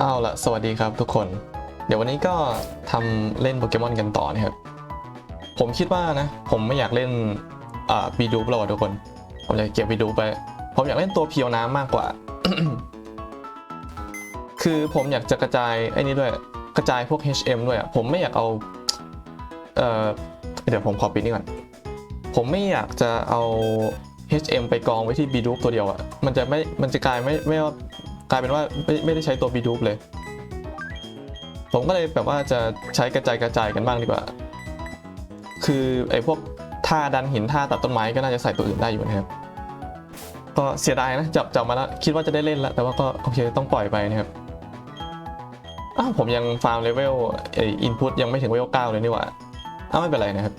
เอาละสวัสดีครับทุกคน เดี๋ยววันนี้ก็ทำเล่นโปเกมอนกันต่อนะครับ ผมคิดว่านะ ผมไม่อยากเล่นอ่าบีดูปแล้วทุกคน ผมอยากเก็บบีดูไป ผมอยากเล่นตัวเพียวน้ำมากกว่า คือผมอยากจะกระจายไอ้นี่ด้วย กระจายพวก HM ด้วยผมไม่อยากเอาเอ่อเดี๋ยวผมขอปิดนี่ก่อน ผมไม่อยากจะเอา HM ไปกองไว้ที่ b d o o p ตัวเดียวอะมันจะไม่ มันจะกลายไม่ไม่ว่า กลายเป็นว่าไม่ไม่ได้ใช้ตัว b d o o p เลย ผมก็เลยแบบว่าจะใช้กระจายกระจายกันบ้างดีกว่า คือไอ้พวกท่าดันหินท่าตัดต้นไม้ก็น่าจะใส่ตัวอื่นได้อยู่นะครับก็เสียดายนะจับจับมาแล้วคิดว่าจะได้เล่นแล้วแต่ว่าก็โอเคต้องปล่อยไปนะครับอ้าวผมยังฟาร์มเลเวลไออินพุตยังไม่ถึงเลเวลเก้าเลยนี่หว่าอ้าวไม่เป็นไรนะครับ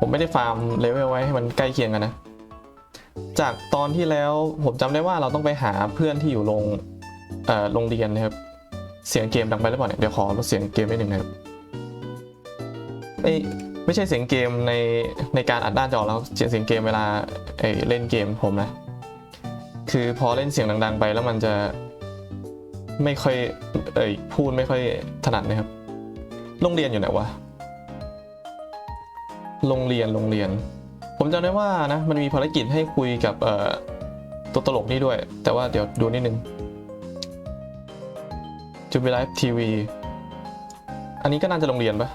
ผมไม่ได้ฟาร์มเลเวลไว้ให้มันใกล้เคียงกันนะ จากตอนที่แล้วผมจำได้ว่าเราต้องไปหาเพื่อนที่อยู่โรงเอ่อโรงเรียนนะครับ เสียงเกมดังไปหรือเปล่าเนี่ยเดี๋ยวขอลดเสียงเกมนิดหนึ่งนะครับไม่ไม่ใช่เสียงเกมในในการอัดหน้าจอแล้วเสียงเสียงเกมเวลาเอ้ยเล่นเกมผมนะ คือพอเล่นเสียงดัง ๆ ไปแล้วมันจะไม่ค่อยเอ่ยพูดไม่ค่อยถนัดนะครับ โรงเรียนอยู่ไหนวะ โรงเรียนโรงเรียน ผมจำได้ว่านะมันมีภารกิจให้คุยกับเอ่อตัวตลกนี่ด้วย แต่ว่าเดี๋ยวดูนิดนึงจูบิไลฟ์ทีวีอันนี้ก็น่าจะโรงเรียนปะ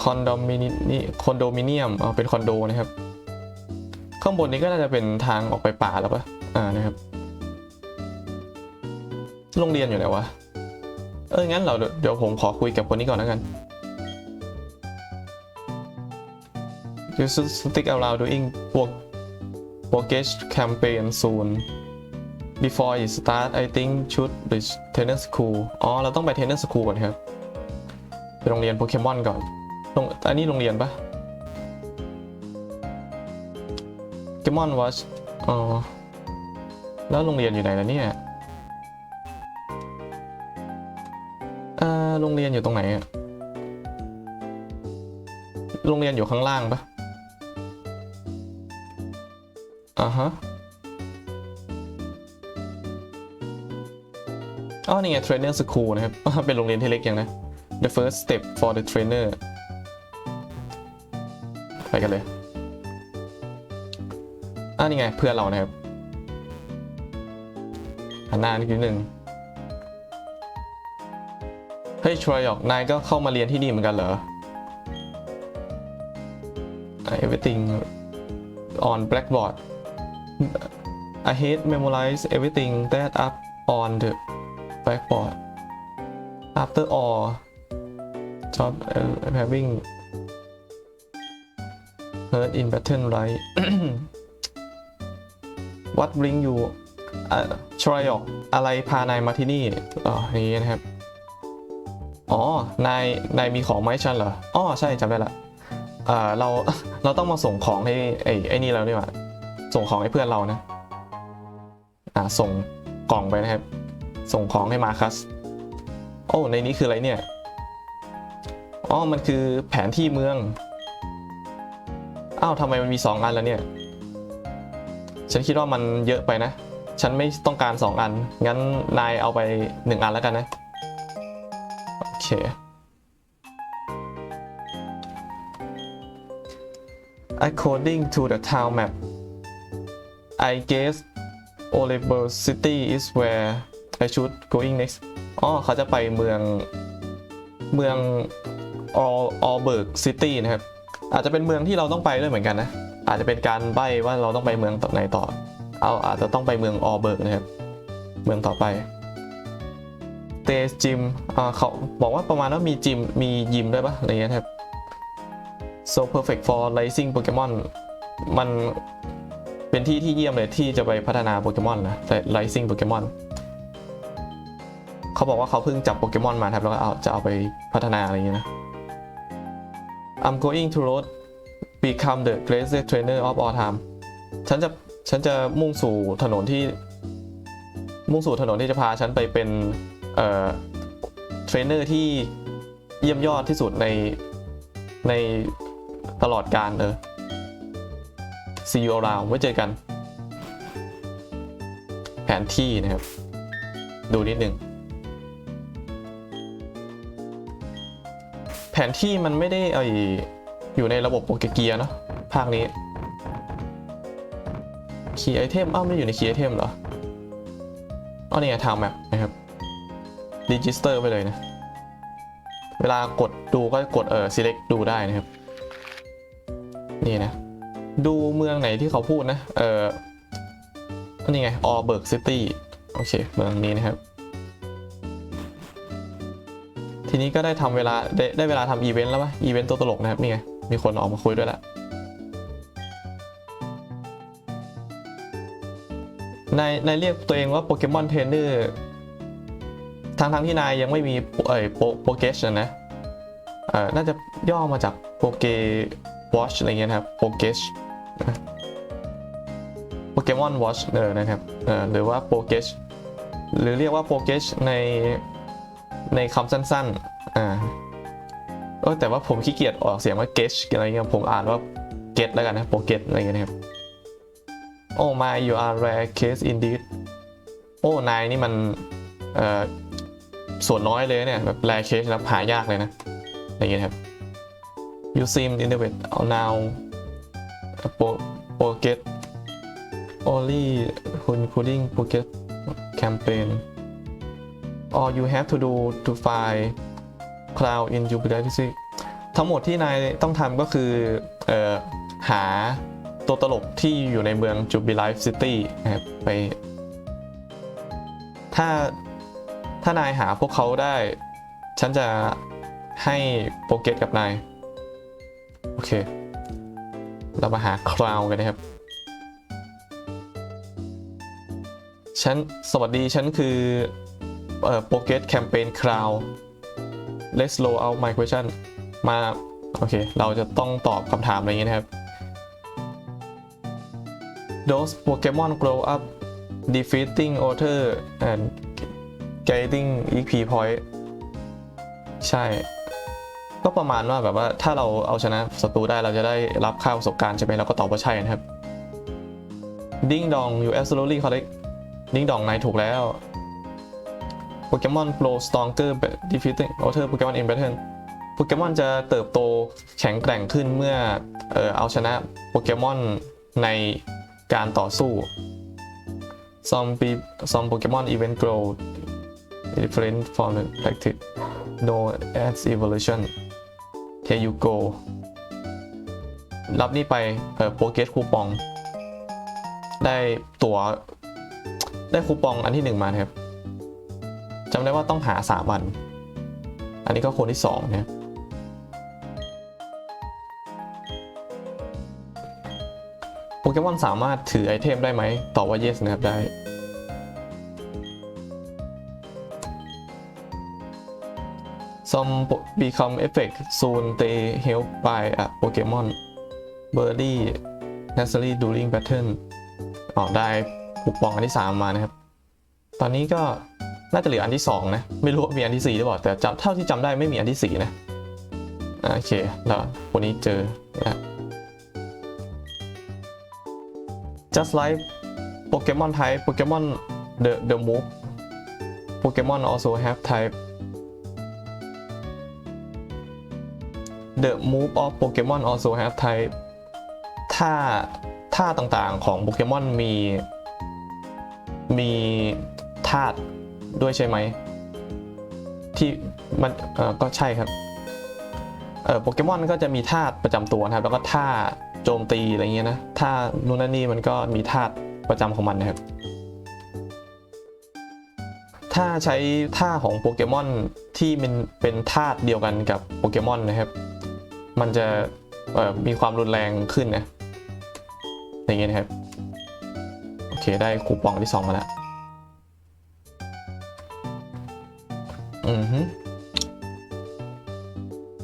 คอนโดมิเนียคอนโดมิเนียมอ๋อเป็นคอนโดนะครับ ข้างบนนี้ก็น่าจะเป็นทางออกไปป่าแล้วปะอ่านะครับ โรงเรียนอยู่ไหนวะ เอองั้นเราเดี๋ยวเดี๋ยวผมขอคุยกับคนนี้ก่อนแล้วกัน You should stick around doing work workage campaign soon before it start I think should reach trainer school อ๋อ เราต้องไป trainer school ก่อนครับ ไปโรงเรียนโปเกมอนก่อนโรงอันนี้โรงเรียนปะเกมอนวอชอ๋อ แล้วโรงเรียนอยู่ไหนล่ะเนี่ยอ่อโรงเรียนอยู่ตรงไหนอะโรงเรียนอยู่ข้างล่างปะ อ่าฮะอ๋อนี่ไง trainer school นะครับ เป็นโรงเรียนที่เล็กอย่างนะ the first step for the trainer ไปกันเลยอ่านี่ไง เพื่อนเรานะครับหันหน้านิดนึงเฮ้ยชรอยอกนายก็เข้ามาเรียนที่นี่เหมือนกันเหรอ everything on blackboard I hate memorize everything that up on the blackboard after all job having heard in pattern right What bring you ชรอยอกอะไรพานายมาที่นี่อ๋อนี้นะครับ อ๋อ นาย นายมีของไหมฉันเหรอ อ๋อ ใช่จำได้ละ เอ่าเรา เราต้องมาส่งของให้ไอ้ไอ้นี่แล้วนี่หว่า ส่งของให้เพื่อนเรานะ อ่าส่งกล่องไปนะครับ ส่งของให้มาคัส โอ้ ในนี้คืออะไรเนี่ย อ๋อ มันคือแผนที่เมือง อ้าวทำไมมันมีสองอันแล้วเนี่ย ฉันคิดว่ามันเยอะไปนะ ฉันไม่ต้องการ 2 อัน งั้นนายเอาไป 1 อันแล้วกันนะ โอเค According to the town map I guess Oliver City is where I should going next อ๋อเขาจะไปเมืองเมือง All Allberg City นะครับ อาจจะเป็นเมืองที่เราต้องไปด้วยเหมือนกันนะ อาจจะเป็นการใบ้ว่าเราต้องไปเมืองต่อไหนต่อ เอาอาจจะต้องไปเมืองออเบิร์กนะครับ เมืองต่อไปเตจิมอ่าเขาบอกว่าประมาณว่ามีจิม มียิมด้วยปะอะไรเงี้ยครับ so perfect for raising Pokemon มัน เป็นที่ที่เยี่ยมเลยที่จะไปพัฒนาโปเกมอนนะแต่ raising Pokemon เขาบอกว่าเขาเพิ่งจับโปเกมอนมาครับแล้วก็เอาจะเอาไปพัฒนาอะไรอย่างเงี้ยนะ I'm going to road become the greatest trainer of all time ฉันจะฉันจะมุ่งสู่ถนนที่ มุ่งสู่ถนนที่จะพาฉันไปเป็นเอ่อเทรนเนอร์ที่เยี่ยมยอดที่สุดในในตลอดการเออ see you around ไว้เจอกัน แผนที่นะครับ ดูนิดนึง แผนที่มันไม่ได้ไออยู่ในระบบโปรเกียเนาะภาคนี้คีย์ไอเทมอ้าวไม่อยู่ในคีย์ไอเทมเหรออ๋อนี่ไงทางแมปนะครับรีจิสเตอร์ไปเลยนะ เวลากดดูก็กดเออ select ดูได้นะครับ นี่นะ ดูเมืองไหนที่เขาพูดนะ เออนี่ไง ออเบิร์กซิตี้ โอเค เมืองนี้นะครับ ทีนี้ก็ได้ทำเวลา ได้ได้เวลาทำอีเวนต์แล้ววะอีเวนต์ตัวตลกนะครับ นี่ไง มีคนออกมาคุยด้วยละ นาย นายเรียกตัวเองว่าโปเกมอนเทรนเนอร์ทั้งทั้งที่นายยังไม่มีเอ่ยโปโปเกชนะ เอ่อ น่าจะย่อมาจากโปเก วอชอะไรเงี้ยครับโปเกชโปเกมอนวอชเออนะครับเออหรือว่าโปเกชหรือเรียกว่าโปเกชในในคำสั้นๆอ่าเออแต่ว่าผมขี้เกียจออกเสียงว่าเกชอะไรเงี้ยผมอ่านว่าเกตแล้วกันนะโปเกตอะไรเงี้ยนะครับโอ้ my you are rare case indeed โอ้ นายนี่มันเอ่อส่วนน้อยเลยเนี่ยแบบ rare case แล้วหายากเลยนะอะไรเงี้ยครับ you seem innovative now pocket only including pocket campaign all you have to do to find cloud in Jupiter Physics ทั้งหมดที่นายต้องทำก็คือออหาตัวตลกที่อยู่ในเมือง Jubilife City นะครับไป ถ้าถ้านายหาพวกเขาได้ ฉันจะให้โปรเกตกับนาย โอเค เรามาหาคลาวกันนะครับ ฉัน สวัสดี ฉันคือ เอ่อโปรเกตแคมเปญคลาว let's roll out my question มา โอเค เราจะต้องตอบคำถามอะไรอย่างนี้นะครับ those Pokemon grow up defeating Otter and getting EP point ใช่ ก็ประมาณว่าแบบว่าถ้าเราเอาชนะศัตรูได้เราจะได้รับค่าประสบการณ์ใช่ไหมเราก็ตอบว่าใช่นะครับ ดิ้งดอง you absolutely correct ดิ้งดองนายถูกแล้วโปเกมอนโปรสตองเกอร์ดิฟิตติ้งโอเทอร์โปเกมอนอินเบอร์นโปเกมอนจะเติบโตแข็งแกร่งขึ้นเมื่อเออเอาชนะโปเกมอนในการต่อสู้ซอมปีซอมโปเกมอนอีเวนต์โกล different from the active no as evolution you go รับนี่ไปเอ่อโปรเกสคูปอง ได้ตั๋วได้คูปองอันที่หนึ่งมาครับจำได้ว่าต้องหาสามวัน อันนี้ก็คนที่สองนะครับโปเกมอนสามารถถือไอเทมได้ไหมตอบว่า yes นะครับได้ Some become effect soon they help by a Pokemon Birdie Necessary during battle อ๋อได้คูปองอันที่ 3 มานะครับ ตอนนี้ก็น่าจะเหลืออันที่ 2 นะ ไม่รู้ว่ามีอันที่ 4 หรือเปล่า แต่จำเท่าที่จำได้ไม่มีอันที่ 4 นะ โอเค แล้ววันนี้เจอนะ just like Pokemon type Pokemon the the move Pokemon also have type The move of Pokemon also have type ท่าท่าต่างๆของโปเกมอนมี มีธาตุด้วยใช่ไหม ที่มันก็ใช่ครับเออโปเกมอนก็จะมีธาตุประจำตัวนะครับ แล้วก็ท่าโจมตีอะไรเงี้ยนะท่านู่นนั่นนี่มันก็มีธาตุประจำของมันนะครับ ถ้าใช้ท่าของโปเกมอนที่มันเป็นธาตุเดียวกันกับโปเกมอนนะครับ มันจะมีความรุนแรงขึ้นนะ อย่างเงี้ยครับ โอเคได้คูปองที่ 2 มาแล้ว อือฮึ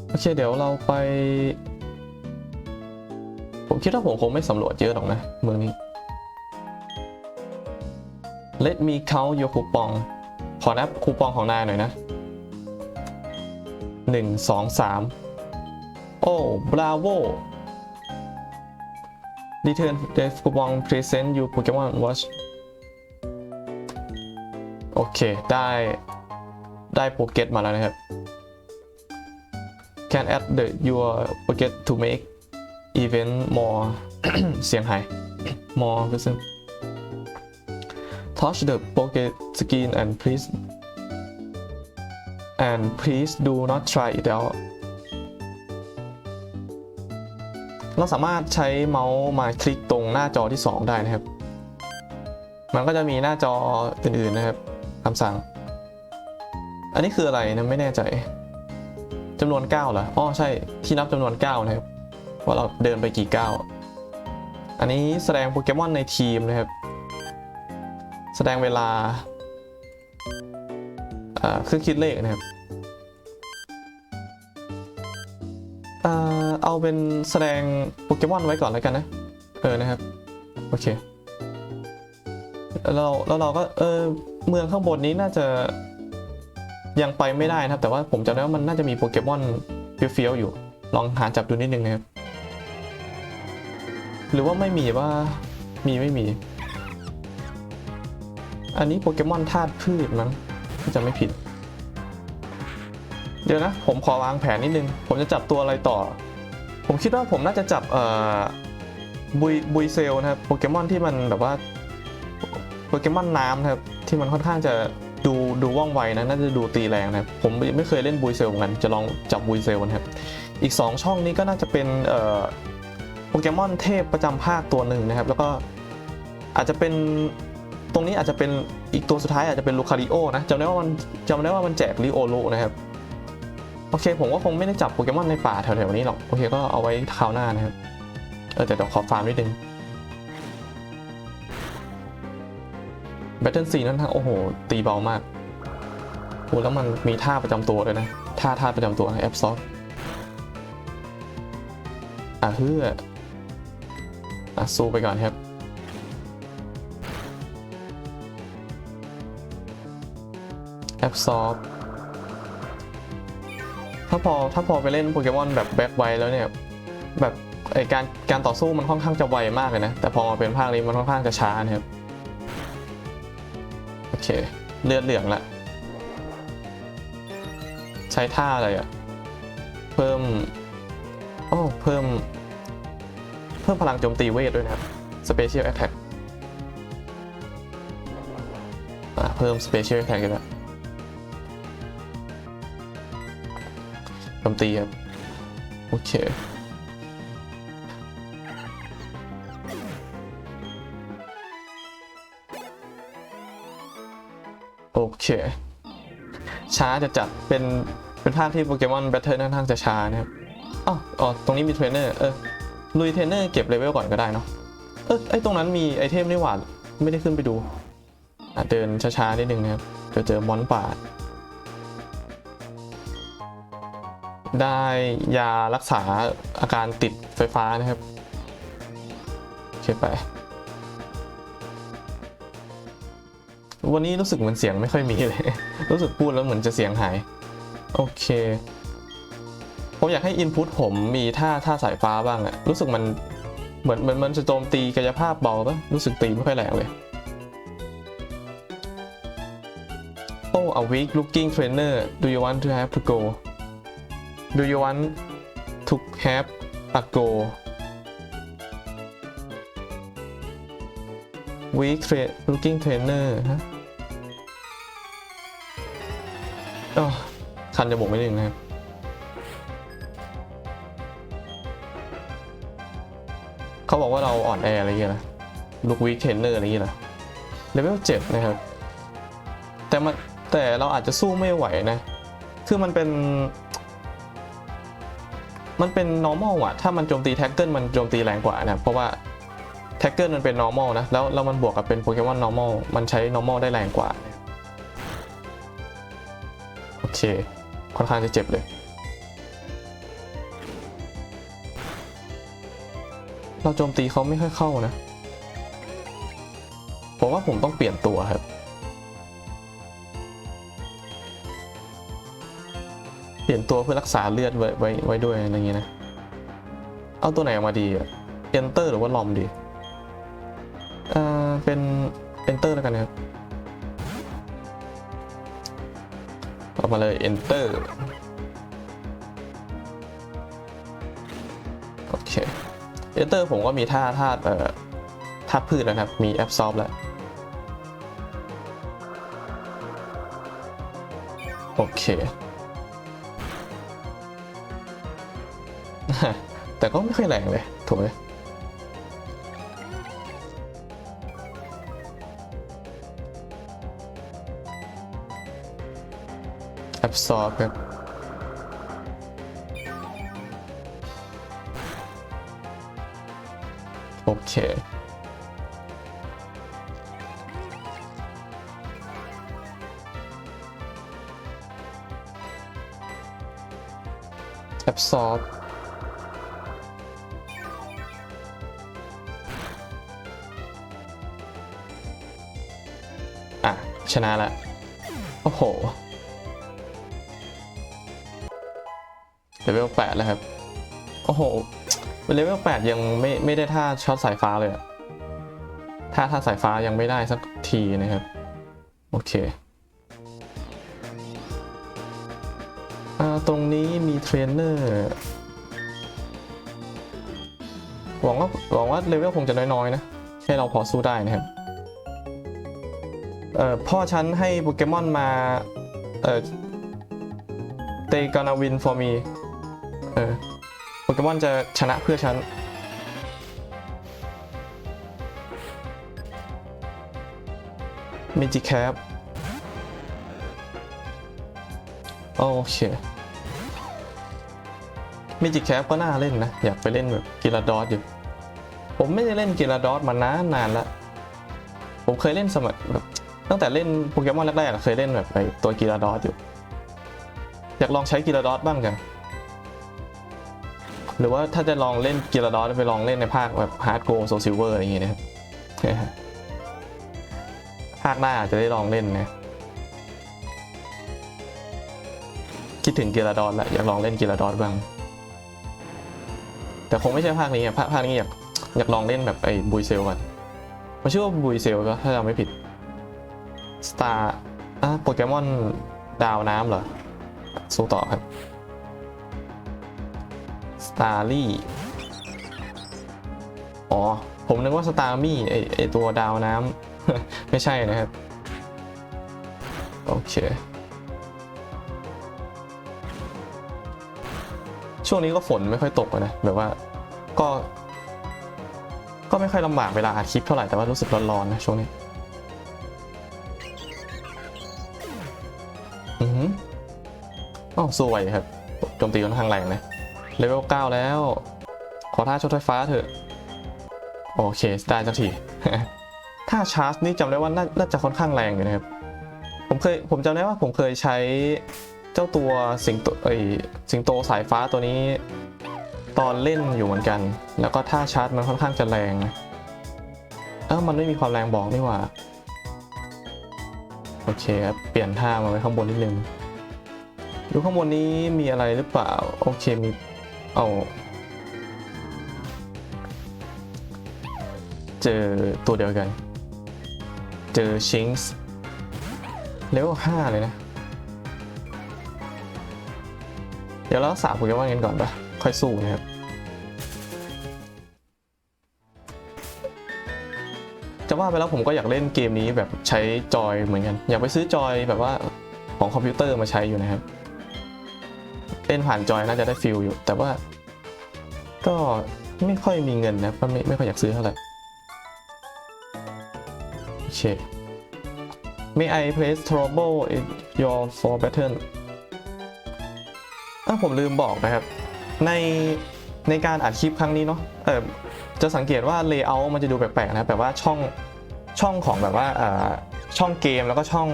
โอเคเดี๋ยวเราไป ผมคิดว่าผมคงไม่สำรวจเยอะหรอกนะ เมืองนี้ Let me count your คูปองขอนับคูปองของนายหน่อยนะหนึ่งสองสาม โอ้บราโว Return the coupon present you Pokemon Watch โอเค ได้ได้โปรเกตมาแล้วนะครับ can add the your pocket to make event more เสียงหาย more person touch the pocket screen and please and please do not try it out เราสามารถใช้เมาส์มาคลิกตรงหน้าจอที่ 2 ได้นะครับ มันก็จะมีหน้าจออื่นๆนะครับคำสั่ง อันนี้คืออะไรนะไม่แน่ใจจำนวน9เหรออ๋อใช่ที่นับจำนวน 9 นะครับ ว่าเราเดินไปกี่ก้าวอันนี้แสดงโปเกมอนในทีมนะครับ แสดงเวลาเครื่องคิดเลขนะครับ เอาเป็นแสดงโปเกมอนไว้ก่อนแล้วกันนะ เออนะครับ โอเคแล้วเราแล้วเราก็เออเมืองข้างบนนี้น่าจะยังไปไม่ได้นะครับ แต่ว่าผมจำได้ว่ามันน่าจะมีโปเกมอนเฟี้ยวๆอยู่ ลองหาจับดูนิดนึงนะครับ หรือว่าไม่มีว่ามีไม่มี อันนี้โปเกมอนธาตุพืชมั้งจะไม่ผิด เดี๋ยวนะ ผมขอวางแผนนิดนึง ผมจะจับตัวอะไรต่อ ผมคิดว่าผมน่าจะจับเอ่อบุยบุยเซลนะครับโปเกมอนที่มันแบบว่าโปเกมอนน้ำนะครับที่มันค่อนข้างจะดูดูว่องไวนะน่าจะดูตีแรงนะครับผมไม่เคยเล่นบุยเซลเหมือนกันจะลองจับบุยเซลนะครับอีก 2 ช่องนี้ก็น่าจะเป็นเอ่อโปเกมอนเทพประจำภาคตัวหนึ่งนะครับ แล้วก็อาจจะเป็นตรงนี้อาจจะเป็นอีกตัวสุดท้ายอาจจะเป็นลูคาริโอนะจำได้ว่ามันจำได้ว่ามันแจกริโอรุนะครับ โอเคผมก็คงไม่ได้จับโปเกมอนในป่าแถวๆนี้หรอกโอเคก็เอาไว้คราวหน้านะครับ เออแต่เดี๋ยวขอฟาร์มนิดนึงแบตเทิลซีนั่นทางโอ้โห ตีเบามากโอ้แล้วมันมีท่าประจำตัวด้วยนะ ท่าท่าประจำตัวแอปซอฟอะเฮืออะสู้ไปก่อนครับแอปซอฟ ถ้าพอถ้าพอไปเล่นโปเกมอนแบบแบ็คไวแล้วเนี่ยแบบไอการการต่อสู้มันค่อนข้างจะไวมากเลยนะ แต่พอมาเป็นภาคนี้มันค่อนข้างจะช้านะครับ โอเค เลือดเหลืองละใช้ท่าอะไรอะเพิ่มโอ้เพิ่ม เพิ่มพลังโจมตีเวทด้วยนะครับ Special Attack เพิ่ม Special Attack กันละ โจมตีครับโอเคโอเค ช้าจะจัดเป็นเป็นภาคที่โปเกมอนแบทเทิลค่อนข้างจะช้านะครับอ๋ออ๋อตรงนี้มีเทรนเนอร์เออลุยเทรนเนอร์เก็บเลเวลก่อนก็ได้เนาะเออไอตรงนั้นมีไอเทมนี่หว่าไม่ได้ขึ้นไปดูเดินช้าๆนิดนึงนะครับจะเจอมอนป่า ได้ยารักษาอาการติดไฟฟ้านะครับโอเคไป วันนี้รู้สึกเหมือนเสียงไม่ค่อยมีเลย รู้สึกพูดแล้วเหมือนจะเสียงหาย โอเค ผมอยากให้ Input ผมมีท่าท่าสายฟ้าบ้างอะรู้สึกมันเหมือนเหมือนมันจะโจมตีกายภาพเบาปะรู้สึกตีไม่ค่อยแรงเลยโอ้ a weak looking trainer do you want to have to go Do you want to have a go? Weak tra- looking trainer ฮะอ๋อคันจะบอกไม่ได้นะครับเขาบอกว่าเราอ่อนแออะไรอย่างเงี้ยนะลูกวีเทรนเนอร์อะไรอย่างเงี้ยนะเลเวลเจ็ดนะครับ แต่มันแต่เราอาจจะสู้ไม่ไหวนะ คือมันเป็น มันเป็น normal อะถ้ามันโจมตีแท็กเกิลมันโจมตีแรงกว่านะเพราะว่าแท็กเกิลมันเป็น normal นะ แล้วแล้วมันบวกกับเป็นโปเกมอน normal มันใช้ normal ได้แรงกว่า โอเค ค่อนข้างจะเจ็บเลย เราโจมตีเขาไม่ค่อยเข้านะ ผมว่าผมต้องเปลี่ยนตัวครับ ปลี่ยนตัวเพื่อรักษาเลือดไว้ไว้ไว้ด้วยอะไรอย่างเงี้ยนะ เอาตัวไหนออกมาดีอะ Enter หรือว่าลอมดีอ่าเป็น Enter แล้วกันนะครับเอามาเลย enter โอเค enter ผมก็มีท่าท่าเอ่อท่าพืชแล้วนะครับ มี absorb แล้วโอเค แต่ก็ไม่ค่อยแรงเลยถูกไหม absorb ครับโอเค absorb อะ ชนะแล้วโอ้โหเลเวล8แล้วครับ โอ้โหเลเวล8ยังไม่ไม่ได้ท่าช็อตสายฟ้าเลยอะท่าท่าสายฟ้ายังไม่ได้สักทีนะครับ โอเคตรงนี้มีเทรนเนอร์หวังว่าหวังว่าเลเวลคงจะน้อยๆนะ ให้เราพอสู้ได้นะครับ พ่อฉันให้โปเกมอนมาเอ่อ they gonna win for me เออโปเกมอนจะชนะเพื่อฉัน มิจิแคปโอเคมิจิแคปก็น่าเล่นนะ อยากไปเล่นแบบกิลาดอสอยู่ ผมไม่ได้เล่นกิลาดอสมานานนานแล้วผมเคยเล่นสมัยแบบ ตั้งแต่เล่นโปเกมอนแรกๆอะเคยเล่นแบบไอตัวกิลาดอสอยู่ อยากลองใช้กิลาดอสบ้างกัน หรือว่าถ้าจะลองเล่นกิลาดอสไปลองเล่นในภาคแบบฮาร์ดโกลโซซิลเวอร์อะไรอย่างเงี้ยนะครับภาคหน้าอาจจะได้ลองเล่นนะคิดถึงกิลาดอสแล้วอยากลองเล่นกิลาดอสบ้าง แต่คงไม่ใช่ภาคนี้อะภาคภาคนี้อยากอยากลองเล่นแบบไอ้บุยเซลก่อนมันชื่อว่าบุยเซลก็ถ้าจำไม่ผิด สตาร์อะโปเกมอนดาวน้ำเหรอ สู้ต่อครับสตาร์ลี่อ๋อ ผมนึกว่าสตาร์มี่ไอไอตัวดาวน้ำ ไม่ใช่นะครับ โอเค ช่วงนี้ก็ฝนไม่ค่อยตกอะนะ แบบว่าก็ ก็ไม่ค่อยลำบากเวลาอัดคลิปเท่าไหร่แต่ว่ารู้สึกร้อนๆนะช่วงนี้ อ้าวสวยครับโจมตีค่อนข้างแรงนะเลเวล9แล้ว ขอท่าชดไฟฟ้าเถอะ โอเค ได้สักทีถ้าชาร์จนี่จำได้ว่าน่าจะค่อนข้างแรงอยู่นะครับ ผมเคยผมจำได้ว่าผมเคยใช้เจ้าตัวสิงโตเอ้ยสิงโตสายฟ้าตัวนี้ ตอนเล่นอยู่เหมือนกัน แล้วก็ท่าชาร์จมันค่อนข้างจะแรงนะเออมันไม่มีความแรงบอกนี่หว่า โอเคครับ เปลี่ยนท่ามาไว้ข้างบนนิดนึง ดูข้างบนนี้มีอะไรหรือเปล่า โอเคมีเอาเจอตัวเดียวกัน เจอชิงส์เลเวลห้าเลยนะ เดี๋ยวเรารักษาโปเกมอนกันก่อนปะค่อยสู้นะครับจะว่าไปแล้วผมก็อยากเล่นเกมนี้แบบใช้จอยเหมือนกัน อยากไปซื้อจอยแบบว่าของคอมพิวเตอร์มาใช้อยู่นะครับ เล่นผ่านจอยน่าจะได้ฟิลอยู่ แต่ว่า ก็ไม่ค่อยมีเงินนะก็ไม่ไม่ค่อยอยากซื้อเท่าไหร่โอเค May I place trouble in your for battle อะผมลืมบอกนะครับ ในในการอัดคลิปครั้งนี้เนาะเออจะสังเกตว่า layout มันจะดูแปลกๆนะแบบว่าช่องช่องของแบบว่าอ่าช่องเกมแล้วก็ช่อง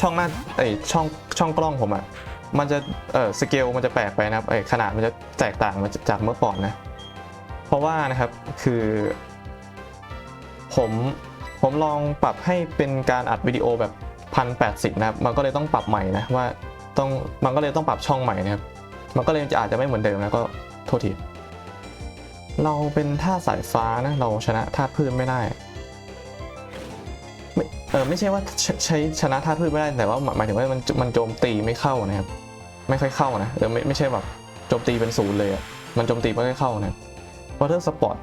ช่องหน้าไอช่องช่องกล้องผมอะ่ะ มันจะเออสเกลมันจะแปลกไปนะครับไอขนาดมันจะแตกต่างมาจากเมื่อก่อนนะ เพราะว่านะครับคือผมผมลองปรับให้เป็นการอัดวิดีโอแบบพันแปดสิบนะครับมันก็เลยต้องปรับใหม่นะว่าต้องมันก็เลยต้องปรับช่องใหม่นะครับ มันก็เลยจะอาจจะไม่เหมือนเดิมนะก็โทษทีเราเป็นท่าสายฟ้านะเราชนะท่าพื้นไม่ได้ เออไม่ใช่ว่าใช้ชนะธาตุพืชไม่ได้แต่ว่าหมายถึงว่ามันมันโจมตีไม่เข้านะครับไม่ค่อยเข้านะเออไม่ไม่ใช่แบบโจมตีเป็นศูนย์เลยอะมันโจมตีไม่ค่อยเข้านะ Water Sport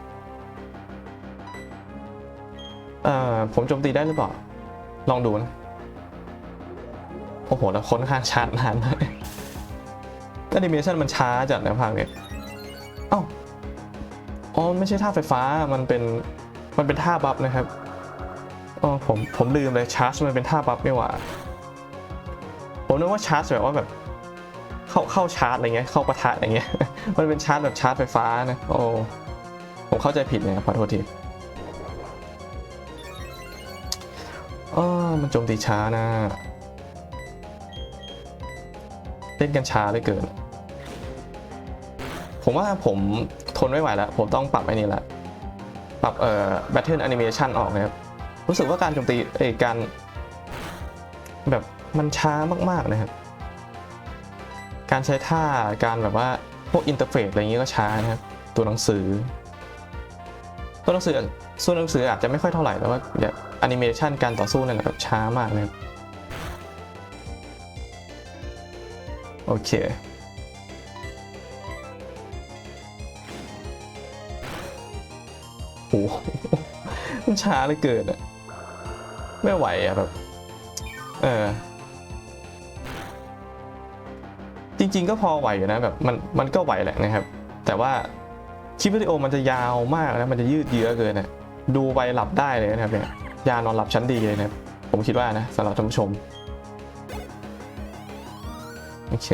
เอ่อผมโจมตีได้หรือเปล่า ลองดูนะ โอ้โห แล้วค่อนข้างชาร์จนานเลยแอนิเมชันมันช้าจัดนะภาคเนี่ยเอ้าอ๋อไม่ใช่ท่าไฟฟ้ามันเป็นมันเป็นท่าบัฟนะครับ อ๋อผมผมลืมเลยชาร์จมันเป็นท่าบัฟไม่หว่าผมนึกว่าชาร์จแบบว่าแบบเข้าเข้าชาร์จอะไรเงี้ยเข้าปะทะอะไรเงี้ยมันเป็นชาร์จแบบชาร์จไฟฟ้านะโอ้ผมเข้าใจผิดเลยขอโทษทีอ๋อมันโจมตีช้านะเล่นกันช้าเลยเกิน ผมว่าผมทนไม่ไหวแล้ว ผมต้องปรับไอ้นี่แหละ ปรับเอ่อ Battle Animation ออกนะครับ รู้สึกว่าการโจมตีเอยการ แบบมันช้ามากๆนะครับ การใช้ท่าการแบบว่าพวกอินเทอร์เฟซอะไรอย่างนี้ก็ช้านะครับ ตัวหนังสือ ตัวหนังสือส่วนหนังสืออาจจะไม่ค่อยเท่าไหร่แต่ว่าแบบแอนิเมชันการต่อสู้นั่นแบบช้ามากนะครับโอเคโอ้โหมันช้าเลยเกินอะ ไม่ไหวอะแบบเออจริง ๆ ก็พอไหวอยู่นะแบบมันมันก็ไหวแหละนะครับ แต่ว่าคลิปวิดีโอมันจะยาวมากนะมันจะยืดเยื้อเกินนะดูไปหลับได้เลยนะครับเนี่ยยานอนหลับชั้นดีเลยนะครับผมคิดว่านะสำหรับท่านผู้ชมโอเค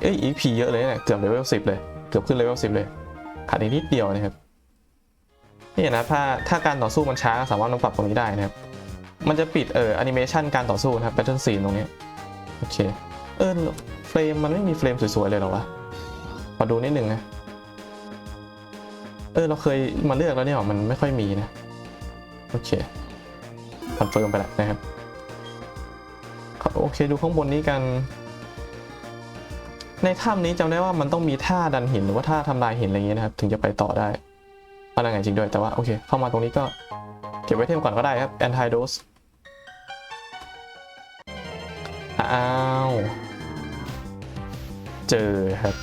เอ้ย EP เยอะเลยเนี่ยเกือบเลเวล10เลยเกือบขึ้นเลเวล10เลยขาดอีกนิดเดียวนะครับนี่นะถ้าถ้าการต่อสู้มันช้าสามารถลองปรับตรงนี้ได้นะครับ มันจะปิดเอ่อแอนิเมชันการต่อสู้นะครับ Battle Scene ตรงนี้ โอเค เออเฟรมมันไม่มีเฟรมสวยๆเลยเหรอวะขอดูนิดนึงนะ เออ เราเคยมาเลือกแล้วเนี่ยมันไม่ค่อยมีนะ โอเคคอนเฟิร์มไปแล้วนะครับ โอเคดูข้างบนนี้กัน ในถ้ำนี้จำได้ว่ามันต้องมีท่าดันหินหรือว่าท่าทำลายหินอะไรอย่างเงี้ยนะครับ ถึงจะไปต่อได้อะไรไงจริงด้วยแต่ว่า โอเค เข้ามาตรงนี้ก็เก็บไว้เทมก่อนก็ได้ครับ anti เจอครับ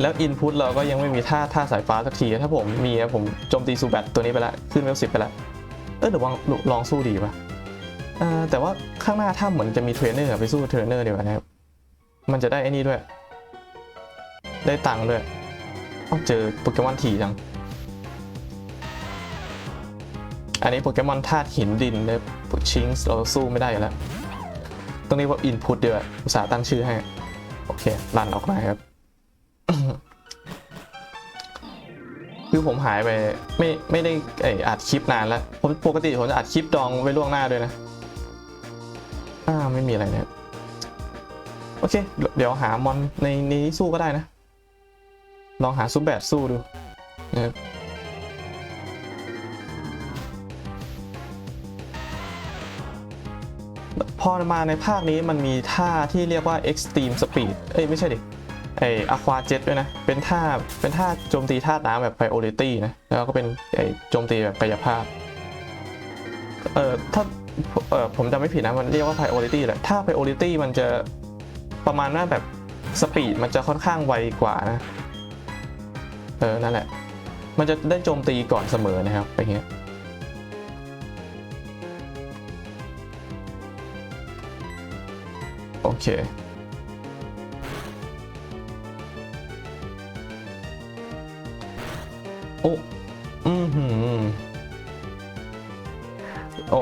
แล้ว Input เราก็ยังไม่มีท่าท่าสายฟ้าสักที ถ้าผมมีนะผมโจมตีซูแบตตัวนี้ไปล้วขึ้นเวลสิบไปล้วเออเดี๋ยวลองลองสู้ดีป่ะแต่ว่าข้างหน้าถ้าเหมือนจะมีเทรนเนอร์ไปสู้เทรนเนอร์ดีกว่านะครับ มันจะได้ไอ้นี่ด้วย ได้ตังค์ด้วยต้องเจอโปเกมอนถี่จัง อันนี้โปเกมอนธาตุหินดินเนี่ยชิงส์เราสู้ไม่ได้แล้ว ต้องเรียกว่าอินพุตเดียวาอุตสาห์ตั้งชื่อให้ โอเค รันออกมาครับ คือผมหายไป ไม่ไม่ได้ไออัดคลิปนานแล้วผมปกติผมจะอัดคลิปดองไว้ล่วงหน้าด้วยนะ อ่าไม่มีอะไรเนี่ยโอเค เดี๋ยวหามอนในนี้สู้ก็ได้นะ ลองหาซูแบทสู้ดูนะครับ พอมาในภาคนี้มันมีท่าที่เรียกว่า extreme speed เอ้ยไม่ใช่ดิไอ aqua jet ด้วยนะ เป็นท่า เป็นท่าโจมตีท่าน้ำแบบ priority นะ แล้วก็เป็นไอโจมตีแบบกายภาพ เออถ้า เออผมจำไม่ผิดนะ มันเรียกว่า priority แหละ ถ้า priority มันจะประมาณว่าแบบสปีดมันจะค่อนข้างไวกว่านะ เออ นั่นแหละ มันจะได้โจมตีก่อนเสมอนะครับอย่างเงี้ย เค โอ้อือหือโอ้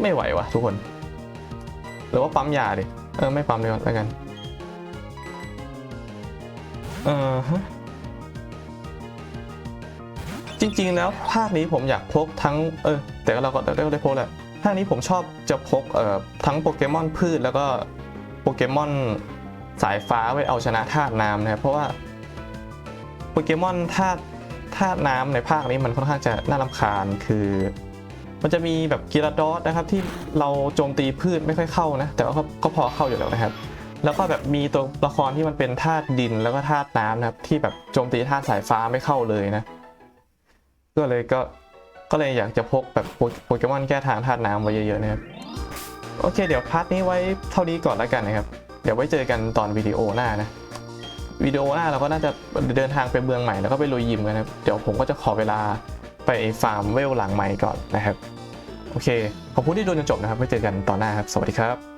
ไม่ไหววะทุกคน หรือว่าปั๊มยาดิ เออ ไม่ปั๊มดีกว่าแล้วกัน เออฮะจริงๆแล้วภาคนี้ผมอยากพกทั้ง เออ แต่เราก็ได้ได้พกแหละภาคนี้ผมชอบจะพกเอ่อทั้งโปเกมอนพืชแล้วก็ โปเกมอนสายฟ้าไว้เอาชนะธาตุน้ำนะครับเพราะว่าโปเกมอนธาตุธาตุน้ำในภาคนี้มันค่อนข้างจะน่ารำคาญคือ มันจะมีแบบกีราดอสนะครับที่เราโจมตีพืชไม่ค่อยเข้านะแต่ว่าก็พอเข้าอยู่แล้วนะครับ แล้วก็แบบมีตัวละครที่มันเป็นธาตุดินแล้วก็ธาตุน้ำนะครับที่แบบโจมตีธาตุสายฟ้าไม่เข้าเลยนะ ก็เลยก็ก็เลยอยากจะพกแบบโปเกมอนแก้ทางธาตุน้ำไว้เยอะๆนะครับ โอเค เดี๋ยวพาร์ทนี้ไว้เท่านี้ก่อนแล้วกันนะครับ เดี๋ยวไว้เจอกันตอนวิดีโอหน้านะวิดีโอหน้าเราก็น่าจะเดินทางไปเมืองใหม่แล้วก็ไปลุยยิมกันนะครับ เดี๋ยวผมก็จะขอเวลาไปฟาร์มเวลหลังใหม่ก่อนนะครับ โอเค ขอบคุณที่ดูจนจบนะครับไว้เจอกันตอนหน้าครับ สวัสดีครับ